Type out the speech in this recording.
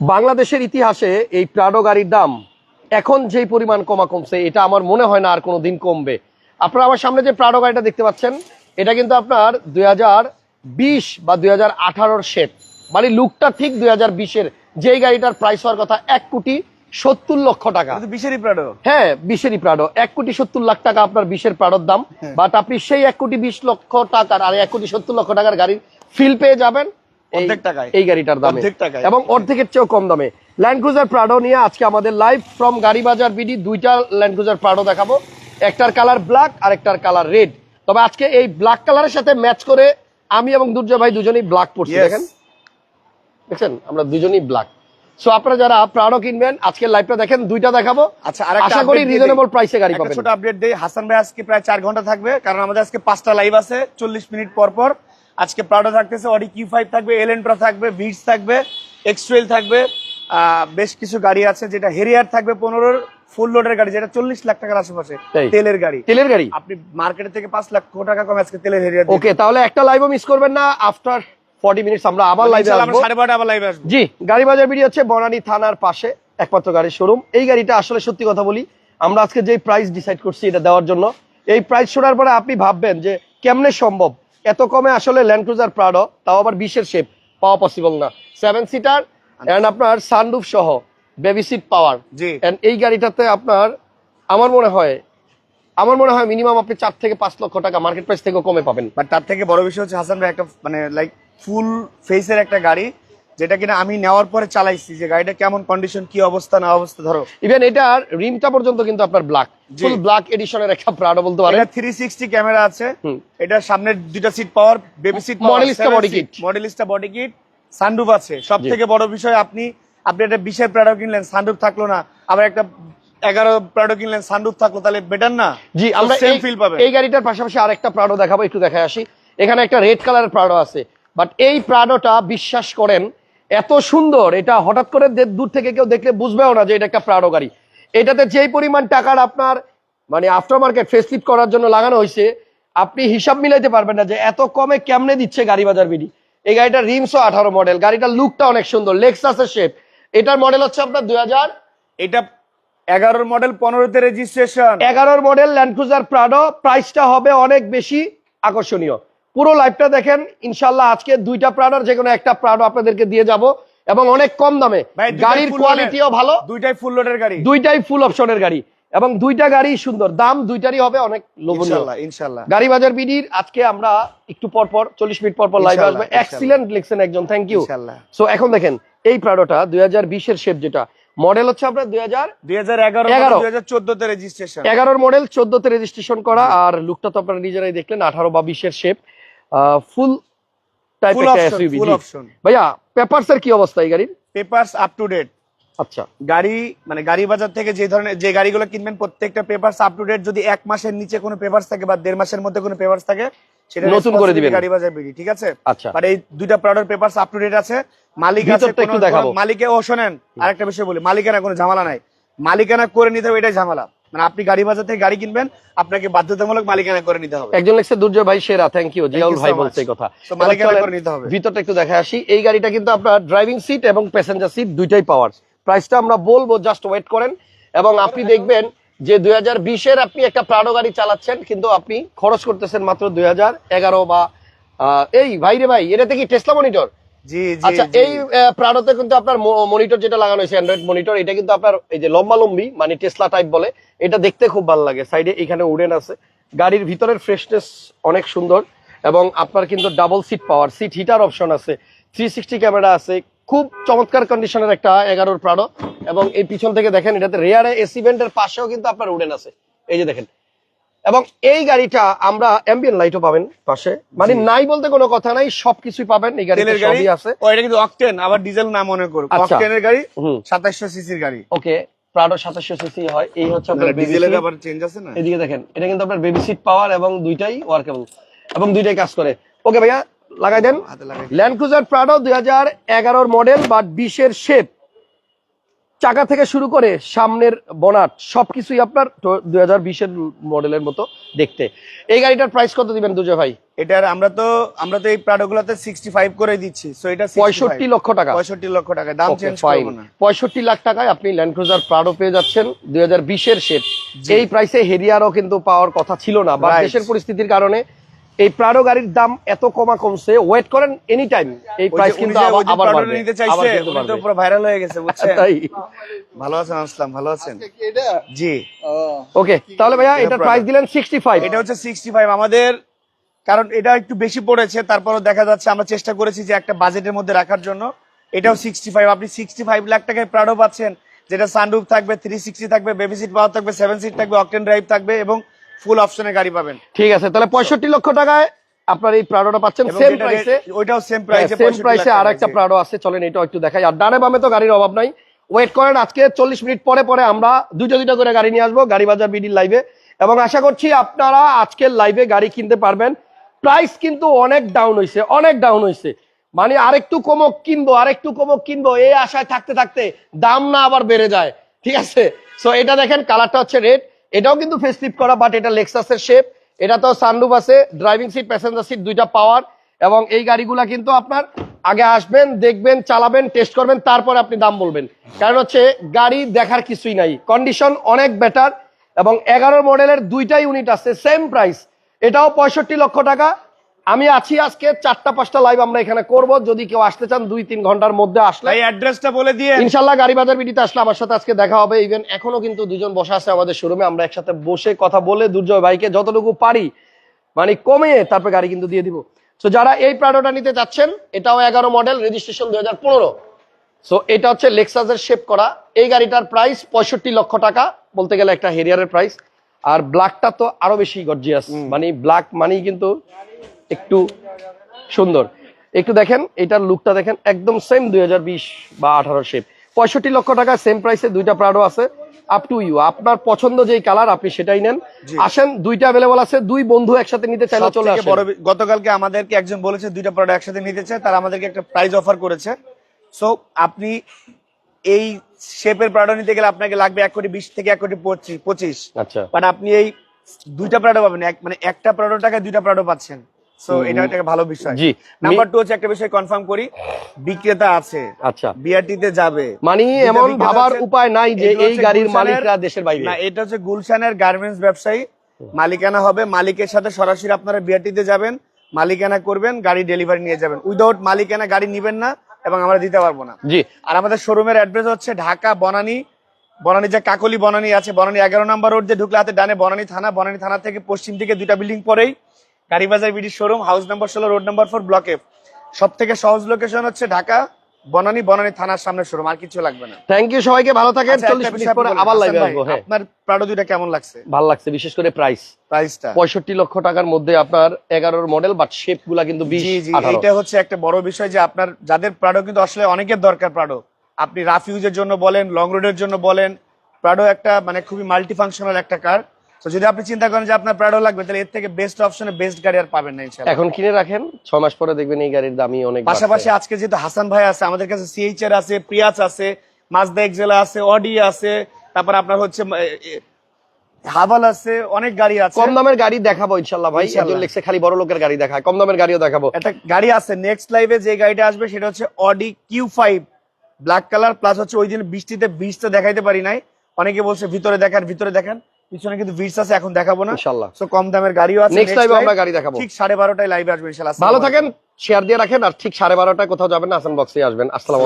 বাংলাদেশের ইতিহাসে এই প্রাডো গাড়ির দাম এখন যেই পরিমাণ কমা কমছে এটা আমার মনে হয় না আর কোনো দিন কমবে। আপনারা আমার সামনে যে প্রাডো গাড়িটা দেখতে পাচ্ছেন এটা কিন্তু আপনার দুই বিশ বা দুই হাজার আঠারোর শেপ মানে লুকটা ঠিক দুই হাজার বিশের যেই গাড়িটার প্রাইস হওয়ার কথা এক কোটি সত্তর লক্ষ টাকা। বিশেরই প্রাডো। হ্যাঁ বিশেরই প্রাডো। এক কোটি সত্তর লাখ টাকা আপনার বিশের প্রাডোর দাম। হ্যাঁ। বাট আপনি সেই এক কোটি বিশ লক্ষ টাকার আর এক কোটি সত্তর লক্ষ টাকার গাড়ির ফিল পেয়ে যাবেন। অর্ধেক টাকায়। এই গাড়িটার দামে। অর্ধেক টাকায়। এবং অর্ধেকের চেয়েও কম দামে। ল্যান্ড ক্রুজার প্রাডো নিয়ে আজকে আমাদের লাইভ ফ্রম গাড়ি বাজার বিডি দুইটা ল্যান্ড ক্রুজার প্রাডো দেখাবো। একটার কালার ব্ল্যাক আর একটার কালার রেড তবে আজকে এই ব্ল্যাক কালারের সাথে ম্যাচ করে আমি এবং দুর্জয় ভাই দুজনেই ব্ল্যাক পড়ছি দেখেন? দেখছেন? আমরা দুজনেই ব্ল্যাক সো আপনারা যারা প্রাডো কিনবেন আজকে লাইভটা দেখেন দুইটা দেখাবো। আচ্ছা আরেকটা আশা করি রিজনেবল প্রাইসে গাড়ি পাবেন। ছোট আপডেট দেই। হাসান ভাই আজকে প্রায় চার ঘণ্টা থাকবে কারণ আমাদের আজকে পাঁচটা লাইভ আছে চল্লিশ মিনিট পর পর। আজকে প্রাডো থাকতেছে অডি কিউ ফাইভ থাকবে এলেন্ট্রা থাকবে ভিটস থাকবে এক্সট্রেল থাকবে আহ, বেশ কিছু গাড়ি আছে যেটা হেরিয়ার থাকবে পনেরোর ফুল লোডের গাড়ি যেটা চল্লিশ লাখ টাকার আশেপাশে। তেলের গাড়ি। তেলের গাড়ি? আপনি মার্কেটে থেকে পাঁচ লাখ টাকা কম আজকে তেলের হেরিয়ার ওকে তাহলে একটা লাইভও মিস করবেন না আফটার ফর্টি মিনিটস আমরা আবার লাইভে আসব। সাড়ে বারোটা আবার লাইভে আসব। জি গাড়ি বাজার বিডি হচ্ছে বনানী থানার পাশে একমাত্র গাড়ির শোরুম এই গাড়িটা আসলে সত্যি কথা বলি আমরা আজকে যে প্রাইস ডিসাইড করছি এটা দেওয়ার জন্য এই প্রাইস শোনার পরে আপনি ভাববেন যে কেমনে সম্ভব? এত কমে আসলে ল্যান্ড ক্রুজার প্রাডো তাও আবার বিশের শেপ পাওয়া পসিবল না। সেভেন সিটার এন্ড আপনার সানরুফ সহ বেবি সিট পাওয়ার জি। এই গাড়িটাতে আপনার আমার মনে হয় আমার মনে হয় মিনিমাম আপনি চার থেকে পাঁচ লক্ষ টাকা মার্কেট প্রাইস থেকে কমে পাবেন। বাট তার থেকে বড় বিষয় হচ্ছে হাসান ভাই একটা মানে লাইক ফুল ফেসের একটা গাড়ি যেটা কিনা আমি নেওয়ার পরে চালাইছি যে গাড়িটা কেমন কন্ডিশন কি অবস্থা না অবস্থা ধরো। ইভেন এটার রিমটা পর্যন্ত কিন্তু আপনার ব্ল্যাক। ফুল ব্ল্যাক এডিশনের একটা প্রাডো বলতে পারেন। এটা থ্রি সিক্সটি ক্যামেরা আছে। এটা সামনের দুইটা seat power baby seat Modelista body kit। Modelista body kit sunroof আছে। সব থেকে বড় বিষয় আপনি আপনি একটা বিশের প্রাডো কিনলেন সানরুফ থাকল না। আবার একটা এগারো প্রাডো কিনলেন সানরুফ থাকল তাহলে বেটার না? জি আমরা সেম ফিল পাবেন। এই গাড়িটার পাশাপাশি আরেকটা প্রাডো দেখাবো একটু দেখায় আসি। এখানে একটা রেড কালারের প্রাডো আছে। বাট এই প্রাডোটা বিশ্বাস করেন এত সুন্দর এটা হঠাৎ করে দূর থেকে কেউ দেখলে বুঝবেও না যে এটা একটা প্রাডো গাড়ি। এটাতে যেই পরিমাণ টাকার আপনার মানে আফটার মার্কেট ফেসলিফট করার জন্য লাগানো হয়েছে আপনি হিসাব মিলাইতে পারবেন না যে এত কমে কেমনে দিচ্ছে গাড়ি বাজার বিডি। এই গাড়িটা রিমসও আঠারো মডেল গাড়িটার লুকটা অনেক সুন্দর লেক্সাসের শেপ এটার মডেল হচ্ছে আপনার দুই হাজার এটা এগারোর মডেল পনেরোতে রেজিস্ট্রেশন এগারোর মডেল ল্যান্ড ক্রুজার প্রাডো প্রাইসটা হবে অনেক বেশি আকর্ষণীয়। পুরো লাইভটা দেখেন। ইনশাল্লাহ আজকে দুইটা প্রাডোর যে কোনো একটা প্রাডো আপনাদেরকে দিয়ে যাব এবং অনেক কম দামে। গাড়ির কোয়ালিটিও ভালো। দুইটাই ফুল লোডের গাড়ি। দুইটাই ফুল অপশনের গাড়ি। এবং দুইটা গাড়ি সুন্দর। দাম দুইটারই হবে অনেক লোভনীয়। ইনশাল্লাহ গাড়ি বাজার বিডির আজকে আমরা একটু পর পর চল্লিশ মিনিট পর পর লাইভে আসবে। এক্সিলেন্ট লিখছেন একজন থ্যাংক ইউ সো এখন দেখেন এই প্রাডোটা দুই হাজার বিশের শেপ যেটা। মডেল হচ্ছে আপনার দুই হাজার দুই হাজার এগারো এগারো। দুই রেজিস্ট্রেশন এগারোর মডেল চোদ্দতে রেজিস্ট্রেশন করা। আর লুকটা তো আপনারা নিজেরাই দেখলেন আঠারো বা বিশের শেপ ফুল টাইপ একটা এসইউভি ভাইয়া পেপারস এর কি অবস্থা এই গাড়ির? পেপারস আপ টু ডেট আচ্ছা। গাড়ি মানে গাড়ি বাজার থেকে যে ধরনের যে গাড়িগুলো কিনবেন প্রত্যেকটা পেপারস আপ টু ডেট যদি এক মাসের নিচে কোনো পেপারস থাকে বা দেড় মাসের মধ্যে কোনো পেপারস থাকে সেটা নতুন করে দিবেন। গাড়ি বাজার বিডি ঠিক আছে? আচ্ছা। বাট এই দুইটা product papers up to date আছে। মালিক আছে একটু কোনো- দেখাবো। কোনো মালিকে ও শোনেন আরেকটা বিষয় বলি মালিকানা কোনো ঝামেলা নাই। মালিকানা করে নিতে হবে এটাই ঝামেলা। মানে আপনি গাড়ি বাজার থেকে গাড়ি কিনবেন আপনাকে বাধ্যতামূলক মালিকানা করে নিতে হবে। একজন লেখছে দুর্জয় ভাই সেরা থ্যাংক ইউ জিয়াউল ভাই বলছে কথা। মালিকানা করে নিতে হবে। ভিতরটা একটু দেখে আসি। এই গাড়িটা কিন্তু আপনার ড্রাইভিং সিট এবং প্যাসেঞ্জার সিট দুইটাই পাওয়ার। প্রাইসটা আমরা বলব জাস্ট ওয়েট করেন। এবং আপনি দেখবেন যে দুই হাজার বিশের আপনি একটা প্রাডো গাড়ি চালাচ্ছেন কিন্তু আপনি খরচ করতেছেন মাত্র দুই হাজার এগারো বা এই ভাই রে ভাই এটাতে কি টেসলা মনিটর আচ্ছা। এই প্রাডোতে কিন্তু আপনার মনিটর যেটা লাগানো হয়েছে অ্যান্ড্রয়েড মনিটর এটা কিন্তু আপনার এই যে লম্বা লম্বি মানে টেসলা টাইপ বলে এটা দেখতে খুব ভালো লাগে। সাইডে এখানে উডেন আছে। গাড়ির ভিতরের ফ্রেশনেস অনেক সুন্দর এবং আপনার কিন্তু double seat power seat heater option আছে থ্রি সিক্সটি ক্যামেরা আছে খুব চমৎকার কন্ডিশনের একটা এগারোর প্রাডো এবং এই পিছন থেকে দেখেন এটাতে রেয়ারে এসি ভেন্টের পাশেও কিন্তু আপনার উডেন আছে। এই যে দেখেন এবং এই গাড়িটা আমরা অ্যাম্বিয়েন্ট লাইটও পাবেন পাশে। মানে নাই বলতে কোনো কথা নাই সবকিছুই পাবেন। এই গাড়ি সবই আছে। ও এটা কিন্তু অকটেন আবার ডিজেল না মনে করো। আচ্ছা। অকটেনের গাড়ি হুম। সাতাইশশো সিসির গাড়ি। ওকে প্রাডো সাতাশশো সিসি হয়। এই হচ্ছে আপনার baby ডিজেলের আবার চেঞ্জ আছে না? এদিকে দেখেন এটা কিন্তু আপনার বেবি সিট পাওয়ার এবং দুইটাই ওয়ার্কেবল এবং দুইটাই কাজ করে। ওকে ভাইয়া লাগাই দেন। ল্যান্ড ক্রুজার প্রাডো দুই হাজার এগারোর মডেল বাট বিশের শেপ চাকা থেকে শুরু করে সামনের বনাট সবকিছুই আপনার দুই হাজার বিশের মডেলের মতো দেখতে। এই গাড়িটার প্রাইস কত দিবেন দুজয় ভাই? এটার আমরা তো আমরা তো এই প্রাডো গুলাতে সিক্সটি ফাইভ করে দিচ্ছি সো এটা পঁয়ষট্টি লক্ষ টাকা। পঁয়ষট্টি লক্ষ টাকা দাম চেঞ্জ পঁয়ষট্টি লাখ টাকায় আপনি ল্যান্ড ক্রুজার প্রাডো পেয়ে যাচ্ছেন দুই হাজার বিশের জি। এই প্রাইসে হেরিয়ারও কিন্তু পাওয়ার কথা ছিল না বা. দেশের পরিস্থিতির কারণে এই প্রাডো গাড়ির দাম এত কমা কমছে। ওয়েট করেন এনি টাইম এই প্রাইস কিন্তু আবার বাড়বে। নিতে চাইছে তো পুরো ভাইরাল হয়ে গেছে বুঝছেন? তাই। ভালো আছেন আসলাম ভালো আছেন? এটা? জি। ওকে তাহলে ভাইয়া এটা এটার প্রাইস দিলেন সিক্সটি ফাইভ এটা হচ্ছে সিক্সটি ফাইভ আমাদের কারণ এটা একটু বেশি পড়েছে তারপরও দেখা যাচ্ছে আমরা চেষ্টা করেছি যে একটা বাজেটের মধ্যে রাখার জন্য। এটাও সিক্সটি ফাইভ আপনি সিক্সটি ফাইভ লাখ টাকায় প্রাডো পাচ্ছেন যেটা সানরুফ থাকবে থ্রি সিক্সটি থাকবে বেবি সিট পাওয়ার থাকবে সেভেন সিট থাকবে অকটেন ড্রাইভ থাকবে এবং ফুল অপশনের গাড়ি পাবেন। ঠিক আছে তাহলে পঁয়ষট্টি লক্ষ টাকায় আপনার এই প্রাডোটা পাচ্ছেন সেম প্রাইসে ওইটাও সেম প্রাইসে সেম প্রাইসে আর একটা প্রাডো আছে চলেন এটাও একটু দেখাই। আর ডানে বামে তো গাড়ির অভাব নাই। ওয়েট করেন আজকে চল্লিশ মিনিট পরে পরে আমরা দুটো দুটো করে গাড়ি নিয়ে আসব গাড়ি বাজার বিডির লাইভে এবং আশা করছি আপনারা আজকের লাইভে গাড়ি কিনতে পারবেন। প্রাইস কিন্তু অনেক ডাউন হয়েছে অনেক ডাউন হয়েছে মানে আরেকটু কমক কিনবো আরেকটু কমক কিনবো এই আশায় থাকতে থাকতে দাম না আবার বেড়ে যায়। ঠিক আছে? সো এটা দেখেন কালারটা হচ্ছে রেড এটাও কিন্তু ফেসলিপ করা বাট এটা লেক্সাসের শেপ এটা তো সানরুফ আছে ড্রাইভিং সিট প্যাসেঞ্জার সিট দুইটা পাওয়ার এবং এই গাড়িগুলা কিন্তু আপনার আগে আসবেন, দেখবেন, চালাবেন টেস্ট করবেন, তারপর আপনি দাম বলবেন। কারণ হচ্ছে, গাড়ি দেখার কিছুই নাই। কন্ডিশন অনেক বেটার এবং এগারো মডেলের দুইটা ইউনিট আছে সেম প্রাইস এটাও পঁয়ষট্টি লক্ষ টাকা আমি আছি আজকে চারটা পাঁচটা লাইভ আমরা এখানে করব। যদি কেউ আসতে চান দুই তিন ঘণ্টার মধ্যে আসলে এই অ্যাড্রেসটা বলে দিয়ে ইনশাল্লাহ গাড়ি বাজার বিডিতে আসলে আমার সাথে আজকে দেখা হবে। ইভেন এখনও কিন্তু দুজন বসে আছে আমাদের শোরুমে আমরা একসাথে বসে কথা বলে দুর্জয় ভাইকে যতটুকু পারি মানে কমিয়ে তারপর গাড়ি কিন্তু দিয়ে দিব। তো যারা এই প্রাডোটা নিতে চাচ্ছেন এটাও এগারো মডেল রেজিস্ট্রেশন দুই হাজার পনেরো। সো এটা হচ্ছে লেক্সাসের শেপ করা। এই গাড়িটার প্রাইস পঁয়ষট্টি লক্ষ টাকা বলতে গেলে একটা হেরিয়ারের প্রাইস আর ব্ল্যাকটা তো আরও বেশি গর্জিয়াস মানে ব্ল্যাক মানেই কিন্তু একটু সুন্দর। একটু দেখেন এটার লুকটা দেখেন একদম সেম দুই হাজার বিশ বা আঠারো শেপ পঁয়ষট্টি লক্ষ টাকা সেম প্রাইসে দুইটা প্রাডো আছে। আপ টু ইউ আপনার পছন্দ যেই কালার আপনি সেটাই নেন। আসেন দুইটা অ্যাভেলেবল আছে দুই বন্ধু একসাথে নিতে চাইলে চলে আসেন। গতকালকে আমাদেরকে একজন বলেছে দুইটা প্রোডাক্ট একসাথে নিতে চায় তারা আমাদেরকে একটা প্রাইজ অফার করেছে। সো আপনি এই শেপের প্রাডো নিতে গেলে আপনাকে লাগবে এক কোটি বিশ থেকে এক কোটি পঁচিশ পঁচিশ। আচ্ছা। বাট আপনি এই দুইটা প্রাডো পাবেন মানে একটা প্রাডো টাকায় দুইটা প্রাডো পাচ্ছেন। সো এটা একটা ভালো বিষয়। জি। নাম্বার হচ্ছে একটা বিষয় কনফার্ম করি। বিক্রেতা আছে। আচ্ছা। বিআরটি তে যাবে। মানে এমন ভাবার উপায় নাই যে এই গাড়ির মালিকরা দেশের বাইরে। না এটা হচ্ছে গুলশানের গার্মেন্টস ব্যবসায়ী। মালিকানা হবে। মালিকের সাথে সরাসরি আপনারা বিআরটিতে যাবেন। মালিকানা করবেন গাড়ি ডেলিভারি নিয়ে যাবেন। উইদাউট মালিকানা গাড়ি নিবেন না এবং আমরা দিতে পারব না। জি। আর আমাদের শোরুমের অ্যাড্রেস হচ্ছে ঢাকা বনানী। বনানী যে কাকলি বনানী আছে বনানী এগারো নম্বর রোড দিয়ে ঢুকলে হাতে ডানে বনানী থানা। বনানী থানা থেকে পশ্চিম দিকে দুইটা বিল্ডিং পরেই। Garibazar BD showroom house number ষোলো road number four block F সব থেকে সহজ লোকেশন হচ্ছে ঢাকা বনানী বনানী থানার সামনে শোরুম আর কিছু লাগবে না। থ্যাংক ইউ সবাইকে ভালো থাকেন। আচ্ছা, চল্লিশ একটা মিনিট পরে আবার লাইভে আসব হ্যাঁ। আপনার প্রাডো দুইটা কেমন লাগছে? ভালো লাগছে বিশেষ করে প্রাইস প্রাইসটা পঁয়ষট্টি লক্ষ টাকার মধ্যে আপনার এগারোর মডেল বাট শেপগুলা কিন্তু জি হচ্ছে একটা বড় বিষয় যে আপনার যাদের প্রাডো কিন্তু আসলে অনেকের দরকার প্রাডো আপনি রাফ ইউজের জন্য বলেন লং রোডের জন্য বলেন প্রাডো একটা মানে খুবই মাল্টি ফাংশনাল একটা কার তো যদি আপনি চিন্তা করেন যে আপনার প্রাডো লাগবে তাহলে এর থেকে বেস্ট অপশনে বেস্ট গাড়ি আর পাবেন না ইনশাআল্লাহ। এখন কিনে রাখেন ছ মাস পরে দেখবেন এই গাড়ির দামই অনেক পাশাপাশি আজকে যেহেতু হাসান ভাই আছে আমাদের কাছে সিএইচআর আছে প্রিয়াস আছে মাজদা এক্সেলা আছে অডি আছে তারপর আপনার হচ্ছে আছে অনেক গাড়ি আছে। কম দামের গাড়ি দেখাবো ইনশাল্লাহ ভাই। একজন লেখছে খালি বড় লোকের গাড়ি দেখায় কম দামের গাড়িও দেখাবো। একটা গাড়ি আছে নেক্সট লাইভে যে গাড়িটা আসবে সেটা হচ্ছে Audi Q five black colour plus হচ্ছে ওই দিন বৃষ্টিতে বীজটা দেখাইতে পারি নাই। অনেকে বলছে ভিতরে দেখান ভিতরে দেখান। পিছনে কিন্তু ভিড়স আছে এখন দেখাবো না। ইনশাল্লাহ। সো কম দামের গাড়িও আছে নেক্সট টাইম আমরা গাড়ি দেখাবো। ঠিক সাড়ে বারোটায় লাইভে আসবে ইনশাল্লাহ। ভালো থাকেন শেয়ার দিয়ে রাখেন আর ঠিক সাড়ে বারোটায় কোথাও যাবেন না আসান বক্সে আসবেন। আসসালাম